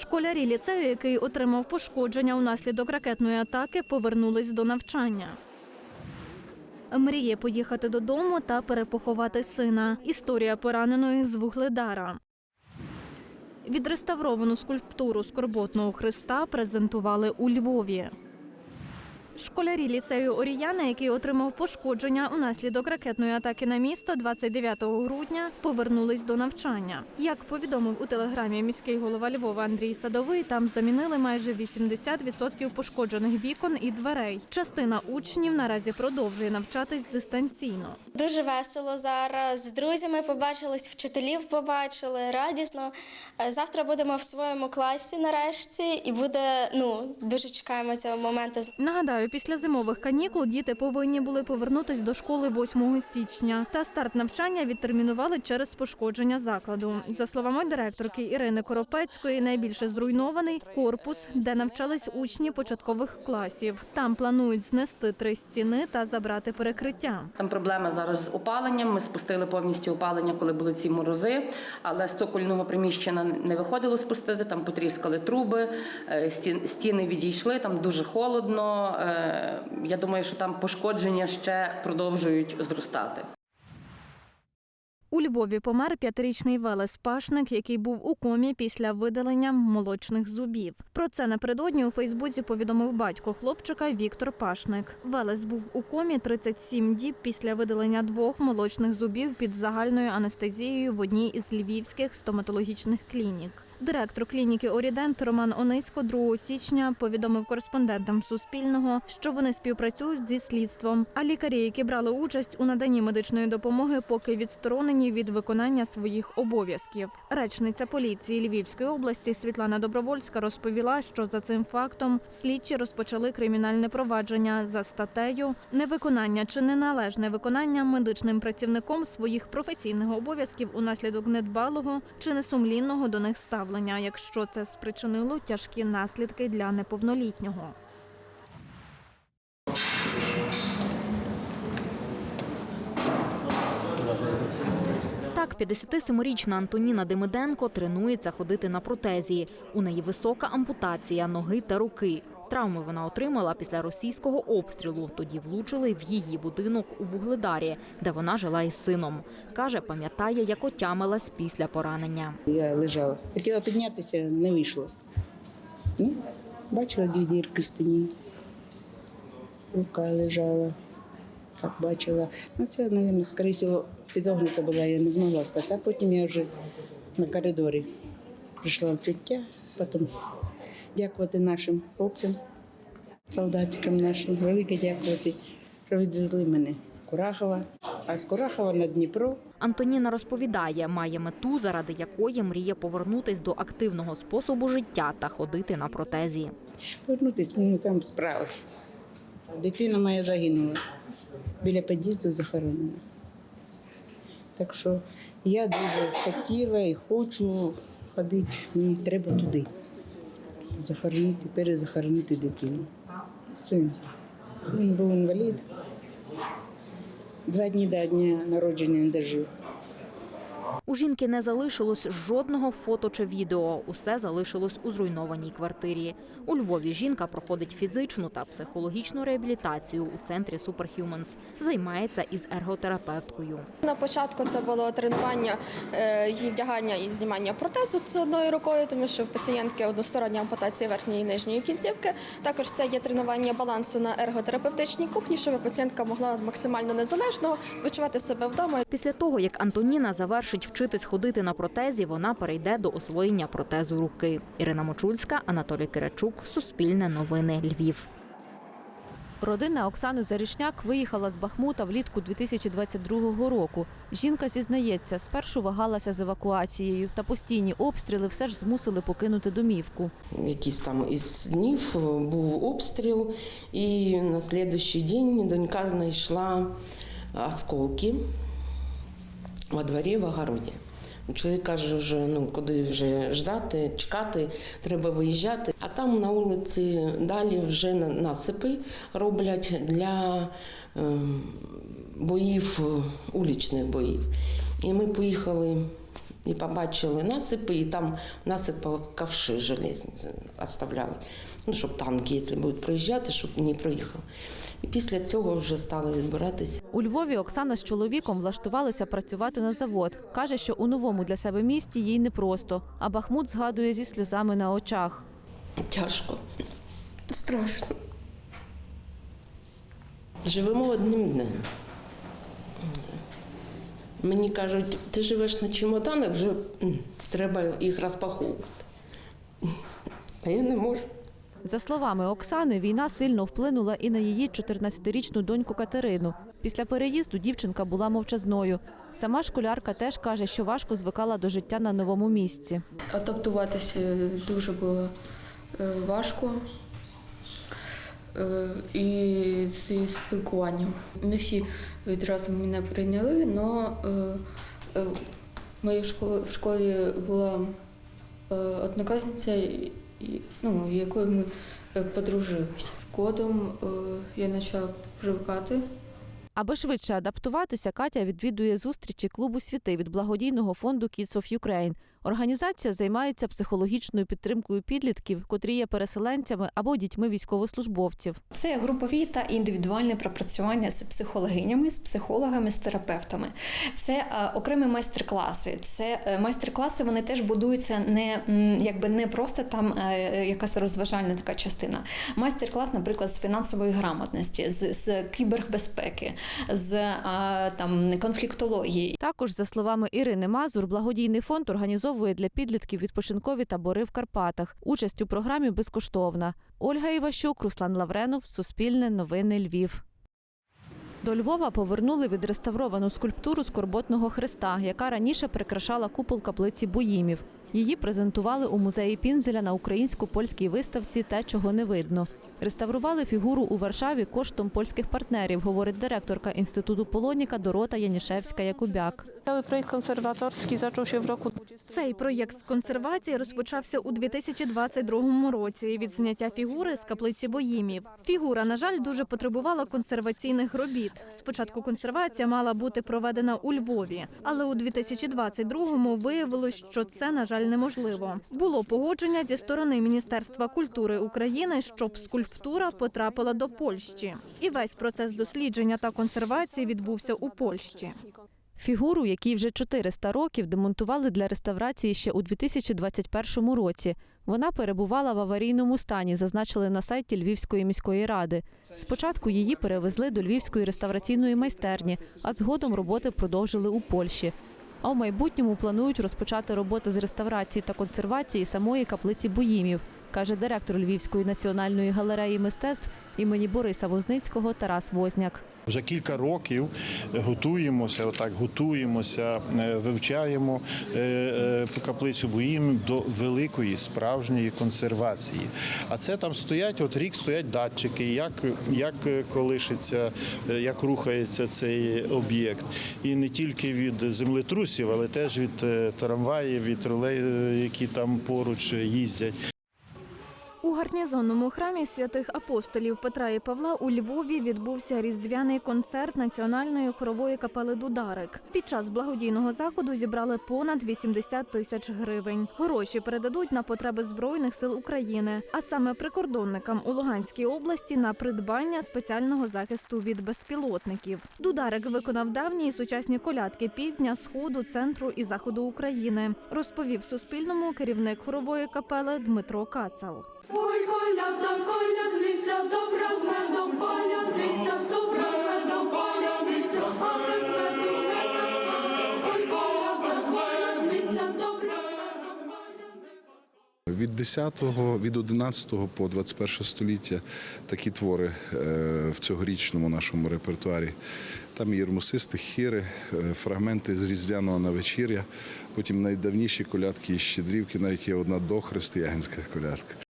Школярі ліцею, який отримав пошкодження унаслідок ракетної атаки, повернулись до навчання. Мріє поїхати додому та перепоховати сина. Історія пораненої з Вугледара. Відреставровану скульптуру скорботного Христа презентували у Львові. Школярі ліцею Оріяна, який отримав пошкодження унаслідок ракетної атаки на місто 29 грудня, повернулись до навчання. Як повідомив у телеграмі міський голова Львова Андрій Садовий, там замінили майже 80% пошкоджених вікон і дверей. Частина учнів наразі продовжує навчатись дистанційно. Дуже весело зараз. З друзями побачились, вчителів побачили, радісно. Завтра будемо в своєму класі нарешті, і буде ну дуже чекаємо цього моменту. Нагадаю, після зимових канікул діти повинні були повернутись до школи 8 січня. Та старт навчання відтермінували через пошкодження закладу. За словами директорки Ірини Коропецької, найбільше зруйнований корпус, де навчались учні початкових класів. Там планують знести три стіни та забрати перекриття. Там проблема зараз з опаленням. Ми спустили повністю опалення, коли були ці морози. Але з цокольного приміщення не виходило спустити. Там потріскали труби, е, стін- стіни відійшли. Там дуже холодно. Е, Я думаю, що там пошкодження ще продовжують зростати. У Львові помер п'ятирічний Велес Пашник, який був у комі після видалення молочних зубів. Про це напередодні у Фейсбуці повідомив батько хлопчика Віктор Пашник. Велес був у комі 37 діб після видалення двох молочних зубів під загальною анестезією в одній із львівських стоматологічних клінік. Директор клініки Орідент Роман Онисько 2 січня повідомив кореспондентам Суспільного, що вони співпрацюють зі слідством. А лікарі, які брали участь у наданні медичної допомоги, поки відсторонені від виконання своїх обов'язків. Речниця поліції Львівської області Світлана Добровольська розповіла, що за цим фактом слідчі розпочали кримінальне провадження за статтею невиконання чи неналежне виконання медичним працівником своїх професійних обов'язків унаслідок недбалого чи несумлінного до них ставлення, якщо це спричинило тяжкі наслідки для неповнолітнього. Так, 57-річна Антоніна Демиденко тренується ходити на протезі. У неї висока ампутація ноги та руки. Травми вона отримала після російського обстрілу. Тоді влучили в її будинок у Вугледарі, де вона жила із сином. Каже, пам'ятає, як отямилась після поранення. Я лежала. Хотіла піднятися, не вийшло. Ну, бачила дві дірки стіні. Рука лежала. Так бачила. Ну, це, мабуть, скоріше підогнута була, я не змогла стати. А потім я вже на коридорі прийшла в чуття. Потім дякувати нашим хлопцям, солдатикам нашим, велике дякувати, що відвезли мене Курахова, а з Курахова на Дніпро. Антоніна розповідає, має мету, заради якої мріє повернутись до активного способу життя та ходити на протезі. Повернутися мені там справи. Дитина моя загинула. Біля під'їзду захоронена. Так що я дуже хотіла і хочу ходити. Мені треба туди. Захоронити, перезахоронити дитину. Син. Він був інвалід. Два дні до дня народження не дожив. Жінки не залишилось жодного фото чи відео. Усе залишилось у зруйнованій квартирі. У Львові жінка проходить фізичну та психологічну реабілітацію у центрі Superhumans. Займається із ерготерапевткою. На початку це було тренування е, її вдягання і знімання протезу з одною рукою, тому що в пацієнтки одностороння ампутація верхньої і нижньої кінцівки. Також це є тренування балансу на ерготерапевтичній кухні, щоб пацієнтка могла максимально незалежно відчувати себе вдома. Після того, як Антоніна завершить вчитись ходити на протезі, вона перейде до освоєння протезу руки. Ірина Мочульська, Анатолій Киричук, Суспільне новини, Львів. Родина Оксани Зарішняк виїхала з Бахмута влітку 2022 року. Жінка зізнається, спершу вагалася з евакуацією, та постійні обстріли все ж змусили покинути домівку. якийсь там із днів е, був обстріл, і на слідуючий день донька знайшла осколки во дворі в огороді. Чоловік каже, вже ну куди вже ждати, чекати, треба виїжджати. А там на вулиці далі вже насипи роблять для е, боїв, улічних боїв. І ми поїхали І побачили насипи, і там насипи ковши железні оставляли. Ну, щоб танки, якщо будуть проїжджати, щоб не проїхали. І після цього вже стали збиратися. У Львові Оксана з чоловіком влаштувалися працювати на завод. Каже, що у новому для себе місті їй непросто, а Бахмут згадує зі сльозами на очах. Тяжко, страшно. Живемо одним днем. Мені кажуть, ти живеш на чемоданах, вже треба їх розпаковувати. А я не можу. За словами Оксани, війна сильно вплинула і на її 14-річну доньку Катерину. Після переїзду дівчинка була мовчазною. Сама школярка теж каже, що важко звикала до життя на новому місці. Адаптуватися дуже було е, важко. Е, І зі спілкуванням. Не всі відразу мене прийняли, але в моїй школі, була е, однокласниця, ну, якою ми е, подружились. Кодом е, я почала привикати. Аби швидше адаптуватися, Катя відвідує зустрічі клубу світи від благодійного фонду Kids of Ukraine. Організація займається психологічною підтримкою підлітків, котрі є переселенцями або дітьми військовослужбовців. Це групові та індивідуальне пропрацювання з психологинями, з психологами, з терапевтами. Це е, окремі майстер-класи. Це е, майстер-класи вони теж будуються не якби не просто там е, якась розважальна така частина. Майстер-клас, наприклад, з фінансової грамотності, з, з кібербезпеки, з там конфліктології. Також, за словами Ірини Мазур, благодійний фонд організовує для підлітків відпочинкові табори в Карпатах. Участь у програмі безкоштовна. Ольга Іващук, Руслан Лавренов, Суспільне новини Львів. До Львова повернули відреставровану скульптуру скорботного хреста, яка раніше прикрашала купол каплиці Буїмів. Її презентували у музеї Пінзеля на українсько-польській виставці Те, чого не видно. Реставрували фігуру у Варшаві коштом польських партнерів, говорить директорка інституту Полоніка Дорота Янішевська Якубяк. Zaczął się w roku 20. Цей проєкт з консервації розпочався у 2022 році від зняття фігури з каплиці Боїмів. Фігура, на жаль, дуже потребувала консерваційних робіт. Спочатку консервація мала бути проведена у Львові, але у 2022-му виявилось, що це, на жаль, неможливо. Було погодження зі сторони Міністерства культури України, щоб скульптура потрапила до Польщі. І весь процес дослідження та консервації відбувся у Польщі. Фігуру, якій вже 400 років, демонтували для реставрації ще у 2021 році. Вона перебувала в аварійному стані, зазначили на сайті Львівської міської ради. Спочатку її перевезли до Львівської реставраційної майстерні, а згодом роботи продовжили у Польщі. А в майбутньому планують розпочати роботи з реставрації та консервації самої каплиці Буїмів, каже директор Львівської національної галереї мистецтв імені Бориса Возницького Тарас Возняк. Вже кілька років готуємося, отак готуємося, е, вивчаємо е, е, каплицю боїм до великої справжньої консервації. А це там стоять, от рік стоять датчики, як, як колишиться, як рухається цей об'єкт. І не тільки від землетрусів, але теж від трамваїв, від тролей, які там поруч їздять. Гарнізонному храмі святих апостолів Петра і Павла у Львові відбувся різдвяний концерт національної хорової капели Дударик. Під час благодійного заходу зібрали понад 80 тисяч гривень. Гроші передадуть на потреби збройних сил України, а саме прикордонникам у Луганській області на придбання спеціального захисту від безпілотників. Дударик виконав давні і сучасні колядки півдня, сходу, центру і заходу України. Розповів Суспільному керівник хорової капели Дмитро Кацал. Ой, коляда, колядниця, добра з медом палядниця, добра з медом палядниця, а без меду не кататься. Ой, коляда, колядниця, добра з медом палядниця. Від 10-го, від 11 по 21 століття такі твори е, в цьогорічному нашому репертуарі. Там є єрмосисти, хіри, е, фрагменти з різдвяного навечір'я, потім найдавніші колядки і щедрівки, навіть є одна дохрестиянська колядка.